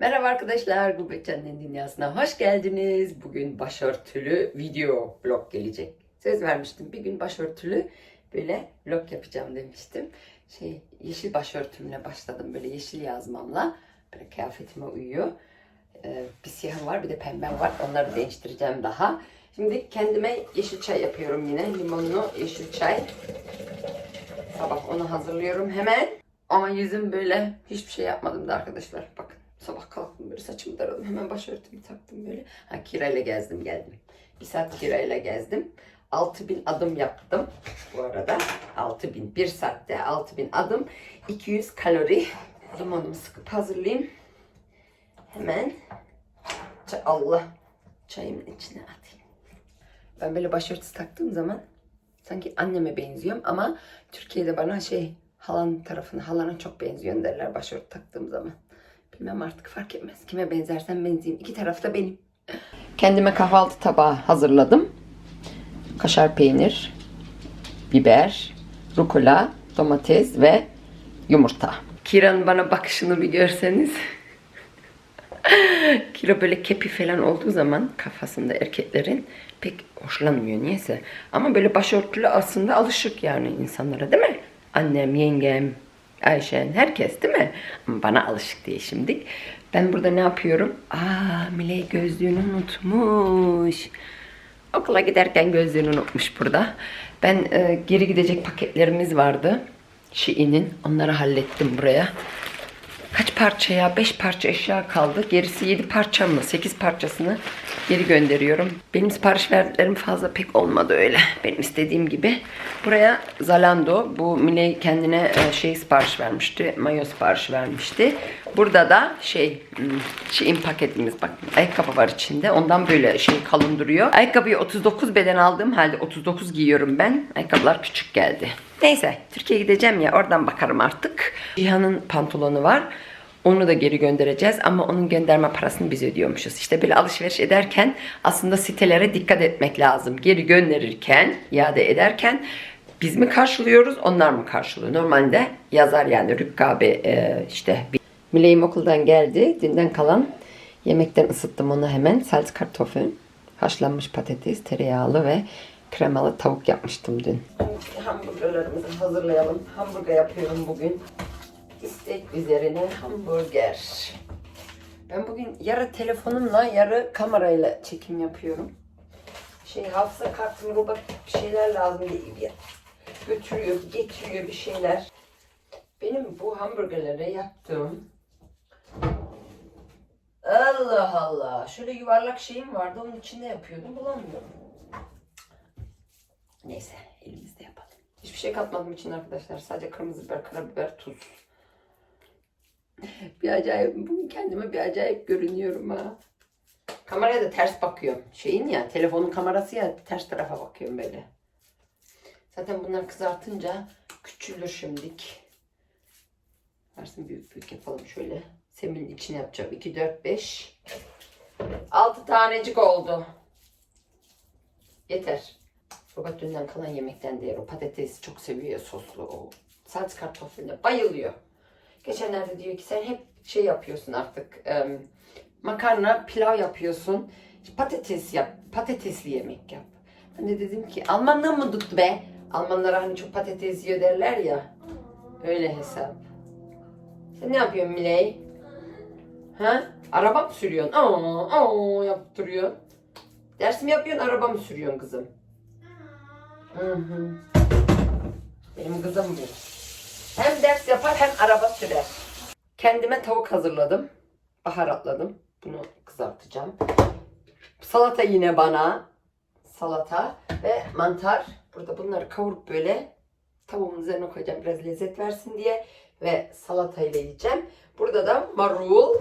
Merhaba arkadaşlar, Gurbet Can'ın dünyasına hoş geldiniz. Bugün başörtülü video vlog gelecek. Söz vermiştim bir gün başörtülü böyle vlog yapacağım demiştim. Şey yeşil başörtümle başladım böyle yeşil yazmamla. Böyle kıyafetime uyuyor. Ee, bir siyahım var bir de pembem var. Onları değiştireceğim daha. Şimdi kendime yeşil çay yapıyorum yine. Limonlu yeşil çay. Sabah onu hazırlıyorum hemen. Ama yüzüm böyle hiçbir şey yapmadım da arkadaşlar. Bakın sabah kalktım böyle saçımı daradım. Hemen başörtümü taktım böyle. Ha kirayla gezdim geldim. Bir saat kirayla gezdim. 6000 adım yaptım bu arada. 6000 bir saatte 6000 adım. 200 kalori. Limonumu sıkıp hazırlayayım. Hemen Çay- Allah çayımın içine atayım. Ben böyle başörtüsü taktığım zaman sanki anneme benziyorum ama Türkiye'de bana şey halan tarafına halana çok benziyorsun derler başörtü taktığım zaman. Bilmem artık fark etmez. Kime benzersen benzeyeyim. İki tarafta benim. Kendime kahvaltı tabağı hazırladım. Kaşar peynir, biber, rukola, domates ve yumurta. Kira'nın bana bakışını bir görseniz. Kira böyle kepi falan olduğu zaman kafasında erkeklerin pek hoşlanmıyor niyeyse. Ama böyle başörtülü aslında alışık yani insanlara değil mi? Annem, yengem, Ayşen, herkes değil mi? Ama bana alışık değil şimdi. Ben burada ne yapıyorum? Aa Miley gözlüğünü unutmuş. Okula giderken gözlüğünü unutmuş burada. Ben e, geri gidecek paketlerimiz vardı. Şii'nin. Onları hallettim buraya. Kaç parça ya? 5 parça eşya kaldı. Gerisi 7 parça mı? 8 parçasını geri gönderiyorum. Benim sipariş verdiklerim fazla pek olmadı öyle. Benim istediğim gibi. Buraya Zalando. Bu Miley kendine e, şey sipariş vermişti. Mayo sipariş vermişti. Burada da şey hmm, şeyin paketimiz bak ayakkabı var içinde. Ondan böyle şey kalın duruyor. Ayakkabıyı 39 beden aldığım halde 39 giyiyorum ben. Ayakkabılar küçük geldi. Neyse Türkiye'ye gideceğim ya oradan bakarım artık. Cihan'ın pantolonu var. Onu da geri göndereceğiz ama onun gönderme parasını biz ödüyormuşuz. İşte böyle alışveriş ederken aslında sitelere dikkat etmek lazım. Geri gönderirken, iade ederken biz mi karşılıyoruz, onlar mı karşılıyor? Normalde yazar yani Rükkabe e, işte. Mileyim okuldan geldi. Dünden kalan yemekten ısıttım onu hemen. Salz kartoffel, haşlanmış patates, tereyağlı ve kremalı tavuk yapmıştım dün. Hamburgerlerimizi hazırlayalım. Hamburger yapıyorum bugün. İstek üzerine hamburger. Ben bugün yarı telefonumla yarı kamerayla çekim yapıyorum. Şey hafıza kartım robot bir şeyler lazım diye götürüyor, getiriyor bir şeyler. Benim bu hamburgerlere yaptığım Allah Allah. Şöyle yuvarlak şeyim vardı. Onun içinde yapıyordum. Bulamıyorum. Neyse. Elimizde yapalım. Hiçbir şey katmadım için arkadaşlar. Sadece kırmızı biber, karabiber, tuz. Bir acayip. Bugün kendime bir acayip görünüyorum ha. Kameraya da ters bakıyorum. Şeyin ya, telefonun kamerası ya ters tarafa bakıyorum böyle. Zaten bunlar kızartınca küçülür şimdilik. Versin büyük büyük yapalım şöyle. Seminin içine yapacağım. 2, 4, 5. 6 tanecik oldu. Yeter. Robot dünden kalan yemekten diğer o patatesi çok seviyor soslu o. Salz kartoffeline bayılıyor. Geçenlerde diyor ki sen hep şey yapıyorsun artık. em, makarna, pilav yapıyorsun. Patates yap. Patatesli yemek yap. Ben de dedim ki Almanlığı mı tuttu be? Almanlar hani çok patates yiyor derler ya. Öyle hesap. Sen ne yapıyorsun Miley? Ha? Araba mı sürüyorsun? Aa, aa yaptırıyorsun. Ders mi yapıyorsun, araba mı sürüyorsun kızım? Hı hı. Benim kızım bu. Hem ders yapar hem araba sürer. Kendime tavuk hazırladım. Baharatladım. Bunu kızartacağım. Salata yine bana. Salata ve mantar. Burada bunları kavurup böyle tavuğun üzerine koyacağım biraz lezzet versin diye. Ve salatayla yiyeceğim. Burada da marul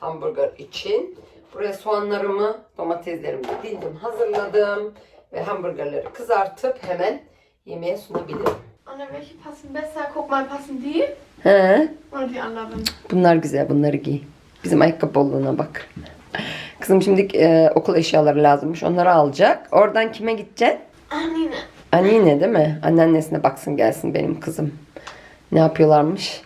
hamburger için. Buraya soğanlarımı, domateslerimi dildim, hazırladım. Ve hamburgerleri kızartıp hemen yemeğe sunabilirim. Anna, welche passen besser? Guck mal, passen die He, oder die anderen? bunlar güzel, bunları giy. Bizim ayakkabı bolluğuna bak. Kızım şimdi e, okul eşyaları lazımmış. Onları alacak. Oradan kime gideceksin? Anine. Anne değil mi? Anneannesine baksın gelsin benim kızım. Ne yapıyorlarmış?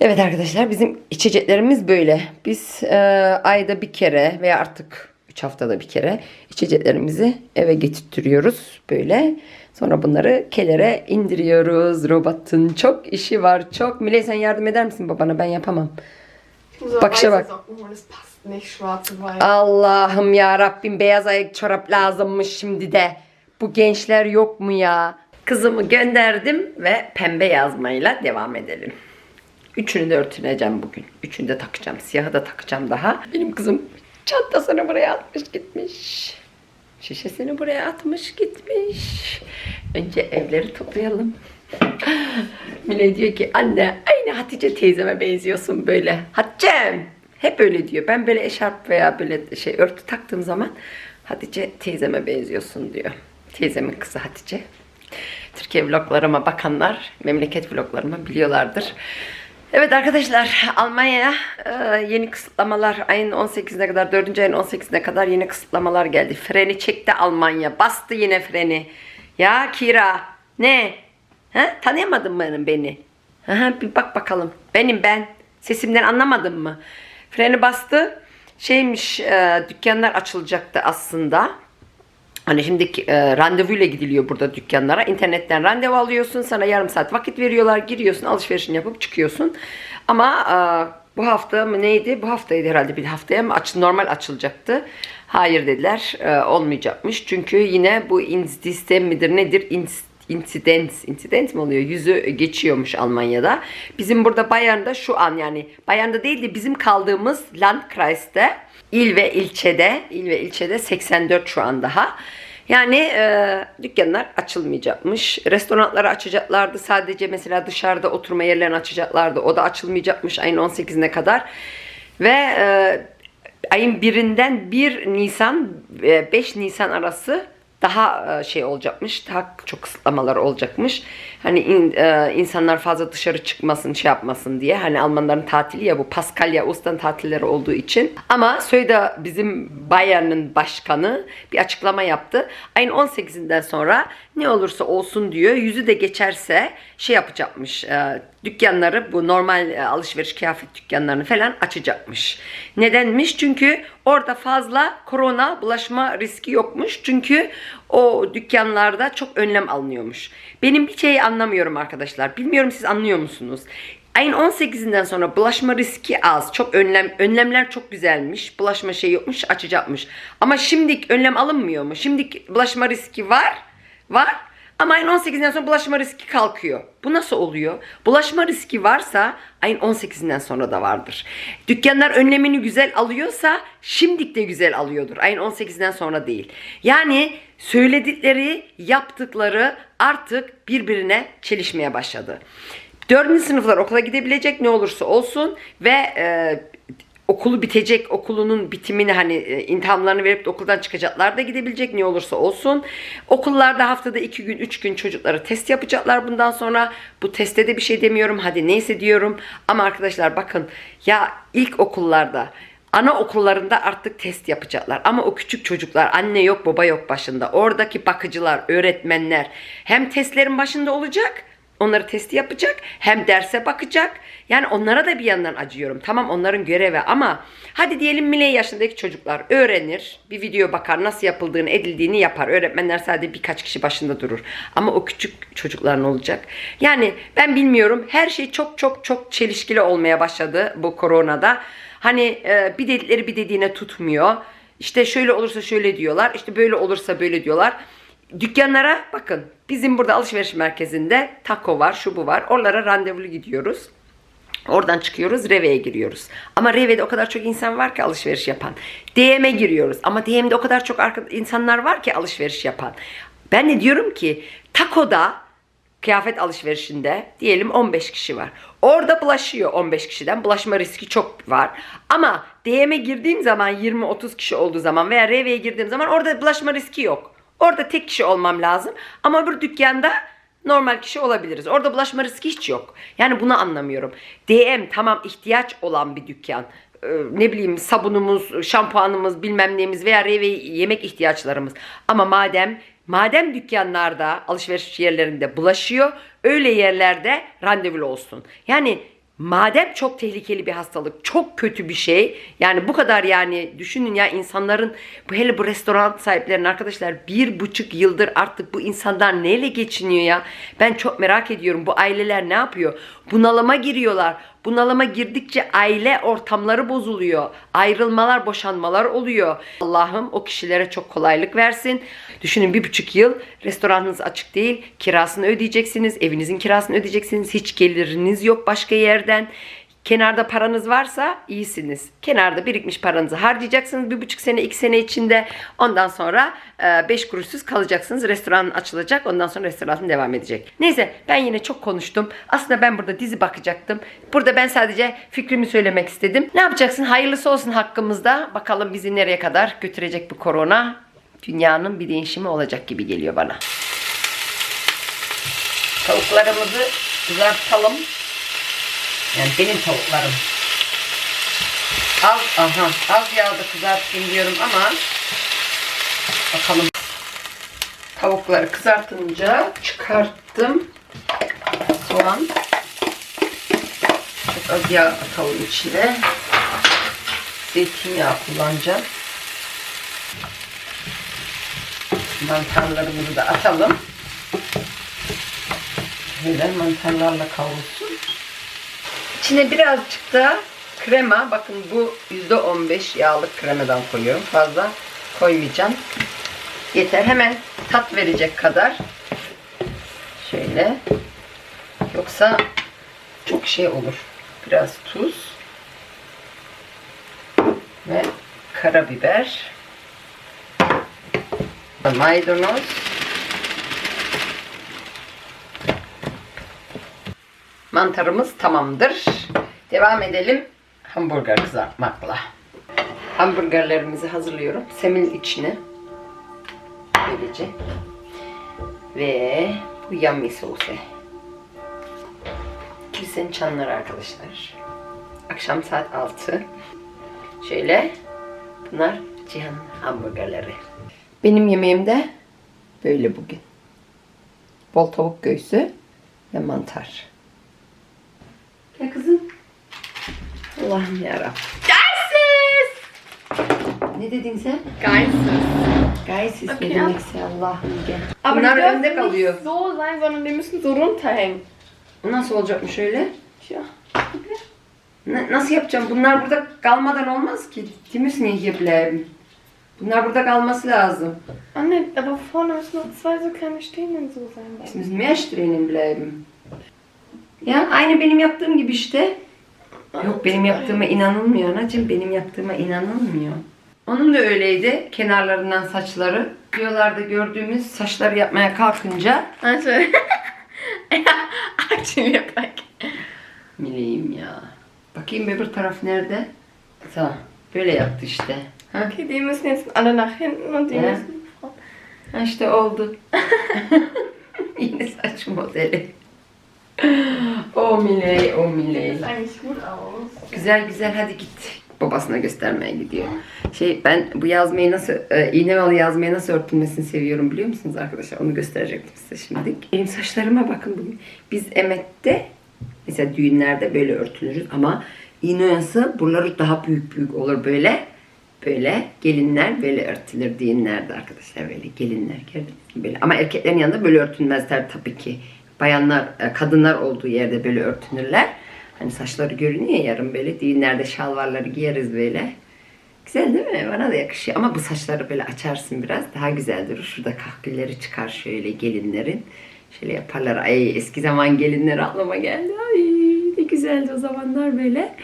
Evet arkadaşlar bizim içeceklerimiz böyle. Biz e, ayda bir kere veya artık 3 haftada bir kere içeceklerimizi eve getirtiyoruz böyle. Sonra bunları kelere indiriyoruz. Robotun çok işi var. Çok. Miley sen yardım eder misin babana? Ben yapamam. Bakışa bak. Allah'ım ya Rabbim beyaz ayak çorap lazımmış şimdi de. Bu gençler yok mu ya? Kızımı gönderdim ve pembe yazmayla devam edelim. Üçünü de örtüneceğim bugün. Üçünü de takacağım. Siyahı da takacağım daha. Benim kızım çantasını buraya atmış gitmiş. Şişesini buraya atmış gitmiş. Önce evleri toplayalım. Mine diyor ki anne aynı Hatice teyzeme benziyorsun böyle. Hatice'm hep öyle diyor. Ben böyle eşarp veya böyle şey örtü taktığım zaman Hatice teyzeme benziyorsun diyor. Teyzemin kızı Hatice. Türkiye vloglarıma bakanlar memleket vloglarımı biliyorlardır. Evet arkadaşlar Almanya'ya e, yeni kısıtlamalar ayın 18'ine kadar 4. ayın 18'ine kadar yeni kısıtlamalar geldi. Freni çekti Almanya. Bastı yine freni. Ya Kira ne? Ha? Tanıyamadın mı beni? Aha, bir bak bakalım. Benim ben. Sesimden anlamadın mı? Freni bastı. Şeymiş e, dükkanlar açılacaktı aslında. Hani şimdi e, randevuyla gidiliyor burada dükkanlara. İnternetten randevu alıyorsun. Sana yarım saat vakit veriyorlar. Giriyorsun alışverişini yapıp çıkıyorsun. Ama e, bu hafta mı neydi? Bu haftaydı herhalde bir haftaya mı aç, normal açılacaktı. Hayır dediler. e, olmayacakmış. Çünkü yine bu insistem midir nedir? Ins incident, incident mi oluyor? Yüzü geçiyormuş Almanya'da. Bizim burada Bayern'da şu an yani Bayern'da değil de bizim kaldığımız Landkreis'te il ve ilçede, il ve ilçede 84 şu an daha. Yani e, dükkanlar açılmayacakmış. Restoranları açacaklardı. Sadece mesela dışarıda oturma yerlerini açacaklardı. O da açılmayacakmış ayın 18'ine kadar. Ve e, ayın birinden 1 Nisan ve 5 Nisan arası daha e, şey olacakmış, daha çok kısıtlamalar olacakmış. Hani in- e, insanlar fazla dışarı çıkmasın, şey yapmasın diye. Hani Almanların tatili ya bu Paskalya, Ostern tatilleri olduğu için. Ama Söyle bizim Bayern'ın başkanı bir açıklama yaptı. Ayın 18'inden sonra ne olursa olsun diyor. Yüzü de geçerse şey yapacakmış. e, dükkanları bu normal e, alışveriş kıyafet dükkanlarını falan açacakmış. Nedenmiş? Çünkü orada fazla korona bulaşma riski yokmuş. Çünkü o dükkanlarda çok önlem alınıyormuş. Benim bir şeyi anlamıyorum arkadaşlar. Bilmiyorum siz anlıyor musunuz? Ayın 18'inden sonra bulaşma riski az. Çok önlem önlemler çok güzelmiş. Bulaşma şey yokmuş, açacakmış. Ama şimdi önlem alınmıyor mu? Şimdi bulaşma riski var. Var. Ama ayın 18'inden sonra bulaşma riski kalkıyor. Bu nasıl oluyor? Bulaşma riski varsa ayın 18'inden sonra da vardır. Dükkanlar önlemini güzel alıyorsa şimdilik de güzel alıyordur. Ayın 18'inden sonra değil. Yani söyledikleri, yaptıkları artık birbirine çelişmeye başladı. Dördüncü sınıflar okula gidebilecek ne olursa olsun ve e, okulu bitecek okulunun bitimini hani e, intihamlarını verip de okuldan çıkacaklar da gidebilecek ne olursa olsun. Okullarda haftada iki gün üç gün çocuklara test yapacaklar bundan sonra. Bu teste de bir şey demiyorum hadi neyse diyorum. Ama arkadaşlar bakın ya ilk okullarda Ana okullarında artık test yapacaklar. Ama o küçük çocuklar anne yok baba yok başında. Oradaki bakıcılar, öğretmenler hem testlerin başında olacak Onları testi yapacak hem derse bakacak. Yani onlara da bir yandan acıyorum. Tamam onların görevi ama hadi diyelim Miley yaşındaki çocuklar öğrenir. Bir video bakar nasıl yapıldığını edildiğini yapar. Öğretmenler sadece birkaç kişi başında durur. Ama o küçük çocuklar ne olacak? Yani ben bilmiyorum her şey çok çok çok çelişkili olmaya başladı bu koronada. Hani e, bir dedikleri bir dediğine tutmuyor. İşte şöyle olursa şöyle diyorlar. İşte böyle olursa böyle diyorlar. Dükkanlara bakın bizim burada alışveriş merkezinde taco var şu bu var oralara randevulu gidiyoruz. Oradan çıkıyoruz Reve'ye giriyoruz. Ama Reve'de o kadar çok insan var ki alışveriş yapan. DM'e giriyoruz ama DM'de o kadar çok insanlar var ki alışveriş yapan. Ben de diyorum ki Taco'da kıyafet alışverişinde diyelim 15 kişi var. Orada bulaşıyor 15 kişiden. Bulaşma riski çok var. Ama DM'e girdiğim zaman 20-30 kişi olduğu zaman veya Reve'ye girdiğim zaman orada bulaşma riski yok. Orada tek kişi olmam lazım. Ama öbür dükkanda normal kişi olabiliriz. Orada bulaşma riski hiç yok. Yani bunu anlamıyorum. DM tamam ihtiyaç olan bir dükkan. Ee, ne bileyim sabunumuz, şampuanımız, bilmem neyimiz veya eve yemek ihtiyaçlarımız. Ama madem madem dükkanlarda, alışveriş yerlerinde bulaşıyor, öyle yerlerde randevulu olsun. Yani madem çok tehlikeli bir hastalık, çok kötü bir şey. Yani bu kadar yani düşünün ya insanların bu hele bu restoran sahiplerinin arkadaşlar bir buçuk yıldır artık bu insanlar neyle geçiniyor ya? Ben çok merak ediyorum bu aileler ne yapıyor? Bunalıma giriyorlar. Bunalıma girdikçe aile ortamları bozuluyor. Ayrılmalar, boşanmalar oluyor. Allah'ım o kişilere çok kolaylık versin. Düşünün bir buçuk yıl restoranınız açık değil. Kirasını ödeyeceksiniz. Evinizin kirasını ödeyeceksiniz. Hiç geliriniz yok başka yerden. Kenarda paranız varsa iyisiniz. Kenarda birikmiş paranızı harcayacaksınız bir buçuk sene iki sene içinde. Ondan sonra e, beş kuruşsuz kalacaksınız. Restoran açılacak. Ondan sonra restoran devam edecek. Neyse ben yine çok konuştum. Aslında ben burada dizi bakacaktım. Burada ben sadece fikrimi söylemek istedim. Ne yapacaksın? Hayırlısı olsun hakkımızda. Bakalım bizi nereye kadar götürecek bu korona. Dünyanın bir değişimi olacak gibi geliyor bana. Tavuklarımızı kızartalım. Yani benim tavuklarım. Az, aha, az yağda kızartayım diyorum ama bakalım. Tavukları kızartınca çıkarttım. Soğan. Çok az yağ atalım içine. Zeytinyağı kullanacağım. Mantarlarımızı da atalım. Böyle mantarlarla kavrulsun. İçine birazcık da krema. Bakın bu %15 yağlı kremadan koyuyorum. Fazla koymayacağım. Yeter. Hemen tat verecek kadar. Şöyle. Yoksa çok şey olur. Biraz tuz. Ve karabiber. Maydanoz. Mantarımız tamamdır. Devam edelim hamburger kızartmakla. Hamburgerlerimizi hazırlıyorum. Semin içine. Böylece. Ve bu yummy sosu. Kilisenin çanları arkadaşlar. Akşam saat 6. Şöyle. Bunlar Cihan hamburgerleri. Benim yemeğim de böyle bugün. Bol tavuk göğsü ve mantar. Ya kızım. Allah'ım yarabbim. Geises! Ne dedin sen? Gaysiz Okay, ne ja. demekse Allah'ım gel. Aber Bunlar die önde dürfen kalıyor. nicht so sein, sondern die müssen so runterhängen. Nasıl olacakmış öyle? Tja. Na- nasıl yapacağım? Bunlar burada kalmadan olmaz ki. Die müssen hier bleiben. Bunlar burada kalması lazım. Ah ne, aber vorne müssen noch zwei so kleine Stehlen so sein. Es müssen mehr Strähnen bleiben. Ya aynı benim yaptığım gibi işte. Yok benim yaptığıma inanılmıyor anacığım. Benim yaptığıma inanılmıyor. Onun da öyleydi. Kenarlarından saçları. Videolarda gördüğümüz saçları yapmaya kalkınca ja, actually, like. Mileyim ya. Bakayım öbür taraf nerede? Tamam. Böyle yaptı işte. Ha, Okay, die müssen jetzt alle nach hinten und die Ja. müssen vorne. ha işte oldu. Yine saç modeli. O Miley, o Miley. Aus. Güzel güzel hadi git. Babasına göstermeye gidiyor. Şey ben bu yazmayı nasıl, e, iğnemalı yazmayı nasıl örtülmesini seviyorum biliyor musunuz arkadaşlar? Onu gösterecektim size şimdi. Benim saçlarıma bakın bugün. Biz Emet'te mesela düğünlerde böyle örtülürüz ama iğne oyası buraları daha büyük büyük olur böyle. Böyle gelinler böyle örtülür düğünlerde arkadaşlar böyle gelinler böyle. Ama erkeklerin yanında böyle örtülmezler tabii ki. Bayanlar, e, kadınlar olduğu yerde böyle örtünürler. Hani saçları görünüyor ya yarın böyle düğünlerde şalvarları giyeriz böyle. Güzel değil mi? Bana da yakışıyor. Ama bu saçları böyle açarsın biraz daha güzel durur. Şurada kahkülleri çıkar şöyle gelinlerin. Şöyle yaparlar. Ay eski zaman gelinleri aklıma geldi. Ay ne güzeldi o zamanlar böyle.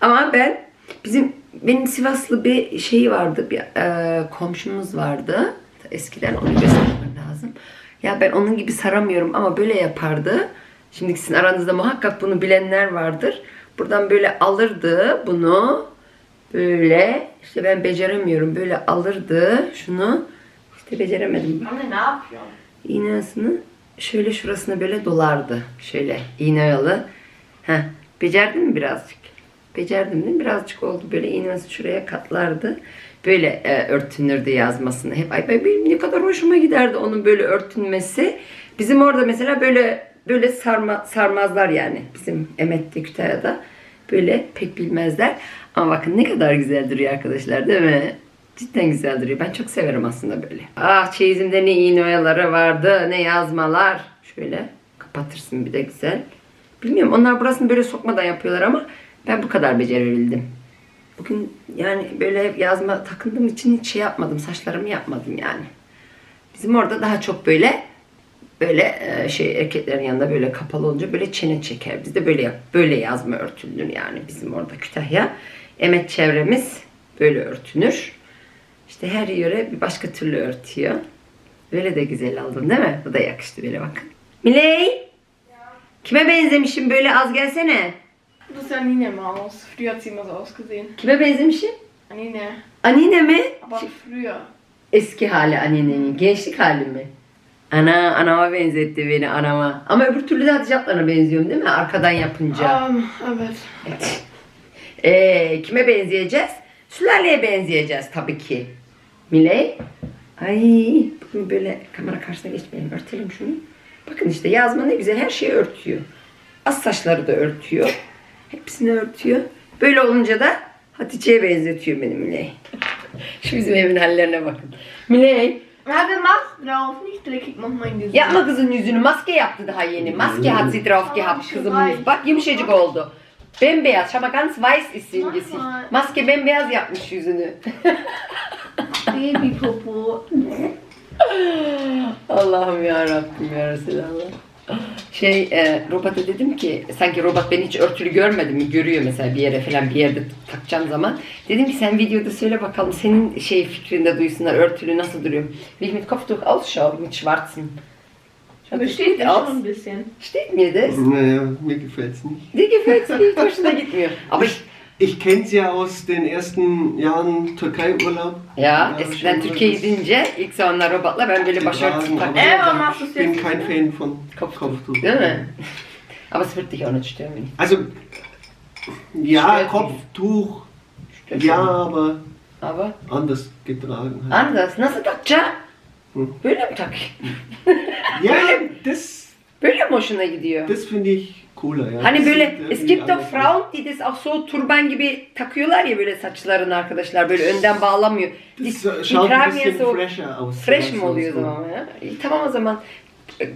Ama ben bizim benim Sivaslı bir şey vardı. Bir e, komşumuz vardı. Eskiden onu göstermem lazım. Ya ben onun gibi saramıyorum ama böyle yapardı. Şimdi sizin aranızda muhakkak bunu bilenler vardır. Buradan böyle alırdı bunu. Böyle işte ben beceremiyorum. Böyle alırdı şunu. İşte beceremedim. Anne, ne yapıyorsun? İğnesini şöyle şurasına böyle dolardı. Şöyle iğne oyalı. Heh, becerdin mi birazcık? Becerdim değil mi? Birazcık oldu. Böyle iğnesi şuraya katlardı. Böyle e, örtünürdü yazmasını. Hep ay benim ne kadar hoşuma giderdi onun böyle örtünmesi. Bizim orada mesela böyle böyle sarma, sarmazlar yani. Bizim Emet'te Kütahya'da böyle pek bilmezler. Ama bakın ne kadar güzel duruyor arkadaşlar değil mi? Cidden güzel duruyor. Ben çok severim aslında böyle. Ah çeyizimde ne iğne oyaları vardı, ne yazmalar. Şöyle kapatırsın bir de güzel. Bilmiyorum onlar burasını böyle sokmadan yapıyorlar ama ben bu kadar becerebildim. Bugün yani böyle yazma takındığım için hiç şey yapmadım. Saçlarımı yapmadım yani. Bizim orada daha çok böyle böyle e, şey erkeklerin yanında böyle kapalı olunca böyle çene çeker. Bizde böyle yap, böyle yazma örtülür yani bizim orada Kütahya. Emek çevremiz böyle örtünür. İşte her yöre bir başka türlü örtüyor. Böyle de güzel oldun değil mi? Bu da yakıştı böyle bakın. Miley! Kime benzemişim böyle az gelsene. Das ist ja Nina Maus. Früher hat sie immer so ausgesehen. Kime benzemişim? Nina. Anine mi? Aber früher. Eski hali annenin, gençlik hali mi? Ana, anama benzetti beni anama. Ama öbür türlü de Hatice ablana benziyorum değil mi? Arkadan yapınca. Evet. Evet. Ee, kime benzeyeceğiz? Sülaleye benzeyeceğiz tabii ki. Miley. Ay bugün böyle kamera karşısına geçmeyelim. Örtelim şunu. Bakın işte yazma ne güzel her şeyi örtüyor. Az saçları da örtüyor. Hepsini örtüyor. Böyle olunca da Hatice'ye benzetiyor beni Miley. Şu bizim evin hallerine bakın. Miley. Hatte Maske drauf, nicht dreckig mach mein Gesicht. Yapma kızın yüzünü. Maske yaptı daha yeni. Maske hat sie drauf gehabt yüzü. Bak yumuşacık oldu. Bembeyaz. Şama ganz weiß ist sie im Gesicht. Maske bembeyaz yapmış yüzünü. Babypopo. Allah'ım ya Rabbim ya Resulallah. Şey, e, robota dedim ki sanki robot beni hiç örtülü görmedi mi? Görüyor mesela bir yere falan bir yerde takacağım zaman. Dedim ki sen videoda söyle bakalım senin şey fikrinde duysunlar örtülü nasıl duruyor. Mit Kopftuch ausschaue, mit schwarzen. Aber steht mir schon ein bisschen. Steht mir das? Naja, mir gefällt's nicht. Dir gefällt es nicht, hoşuna gitmiyor. Aber ich, Ich kenne sie ja aus den ersten Jahren Türkei-Urlaub. ya Ja, eskiden schon Türkiye'ye das gidince ilk zamanlar robotla ben böyle başörtüsü warum machst du es Ich bin jetzt? kein Fan von Kopftuch. Kopftuch. Değil mi? Aber es wird dich auch nicht stören. wenn ich- Also, ja, Stört. Kopftuch, Stört ja, aber Aber anders getragen. Halt. anders. Nasıl takacağım? Hı. Böyle mi? Ja, Böyle- das, Böyle mi hoşuna gidiyor? das finde ich cooler. Ja. Hani Das böyle sieht es irgendwie gibt doch anders aus. Frauen die das auch so turban gibi takıyorlar ya böyle saçlarını arkadaşlar böyle önden bağlamıyor. Die, Das die schaut ein tragen ja bisschen so fresher aus. fresh mi oluyor o zaman ya? İyi, tamam o zaman.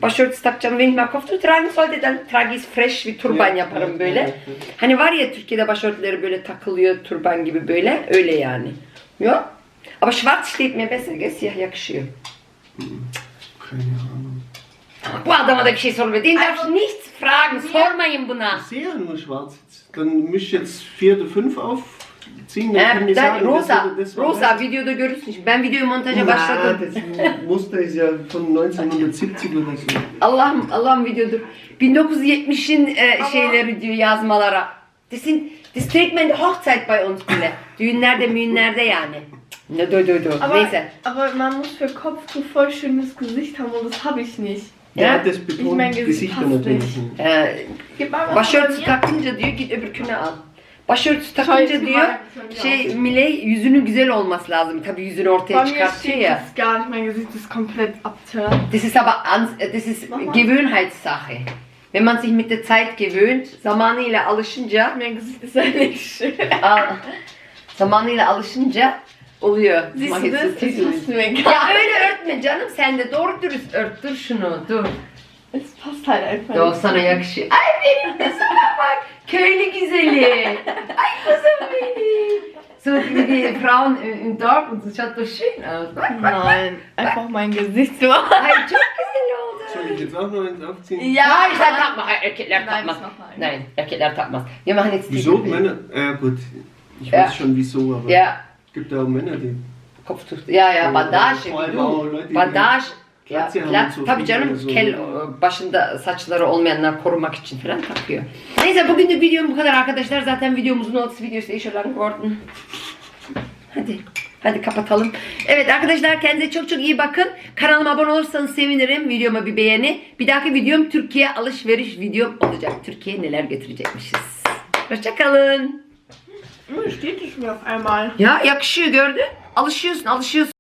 Başörtüsü takacağım. Mal Kopftuch tragen sollte dann trage ich fresh bir turban yaparım böyle. Hani var ya Türkiye'de başörtüleri böyle takılıyor turban gibi böyle. Öyle yani. Yok. Ama schwarz steht mir besser. Gell? Siyah yakışıyor. Keine Ahnung. Bu adama da bir şey sormuyor. Den darfst du nichts fragen. Sormayın buna. Ich sehe ja nur schwarz. Dann müsst ihr jetzt vier oder fünf aufziehen. Dann Äh, kann ich da, sagen, das rosa, oder das war rosa das. videoda görürsün. Şimdi Ben videoyu montaja Na, başladım. das Muster ist ja von 1970 oder so. Allah'ım Allah'ım videodur. 1970'in e, şeyleri diyor yazmalara. Das sind das trägt man Hochzeit bei uns bile. Düğünlerde, müğünlerde yani. Ne dö dö dö. Aber, Neyse. aber man muss für Kopftuch voll schönes Gesicht haben und das habe ich nicht. Ja, Ja? das Ich betont mein, Gesichter passt natürlich. was başörtüsü takınca diyor git öbürkünü al. Başörtüsü Şöyle takınca bir diyor şöyle şey olsun. Miley yüzünün güzel olması lazım. Tabii yüzünü ortaya Bei mir çıkartıyor steht ya. das gar nicht. Mein Gesicht ist komplett abtört. Das ist aber ans, das ist Mama. Gewöhnheitssache. Wenn man sich mit der Zeit gewöhnt, zamanıyla alışınca Mein Gesicht ist ja nicht schön. Al. Zamanıyla alışınca oluyor. Das? Passt mir Ya öyle örtme canım sen de doğru dürüst ört. Dur şunu dur. Es passt halt einfach Yo nicht. sana yakışıyor. Ay benim kızıma bak. Köylü güzeli. Ay kızım benim. So die Frauen im Dorf und so schaut doch schön aus. Bak bak bak. Nein, einfach mein Gesicht so. Ay çok güzel oldu. Soll ich jetzt auch noch eins aufziehen? Ja, Hayır sen takma. Erkekler Nein, takmaz. das. Nein, erkekler takmaz. Wir machen jetzt Wieso? die- Männer? Ja gut, ich weiß schon wieso, aber Ja, gibt ja auch Männer, die Kopftuch. Ya ya Ja, bandaj. die Bandaj. Ya, so tabii canım kel başında saçları olmayanlar korumak için falan takıyor. Neyse bugünlük videom bu kadar arkadaşlar. Zaten videomuzun olası videosu lang geworden. Hadi. Hadi kapatalım. Evet arkadaşlar kendinize çok çok iyi bakın. Kanalıma abone olursanız sevinirim. Videoma bir beğeni. Bir dahaki videom Türkiye alışveriş videom olacak. Türkiye neler getirecekmişiz. Hoşçakalın. Das schon auf einmal? Ya yakışıyor gördün. Alışıyorsun alışıyorsun.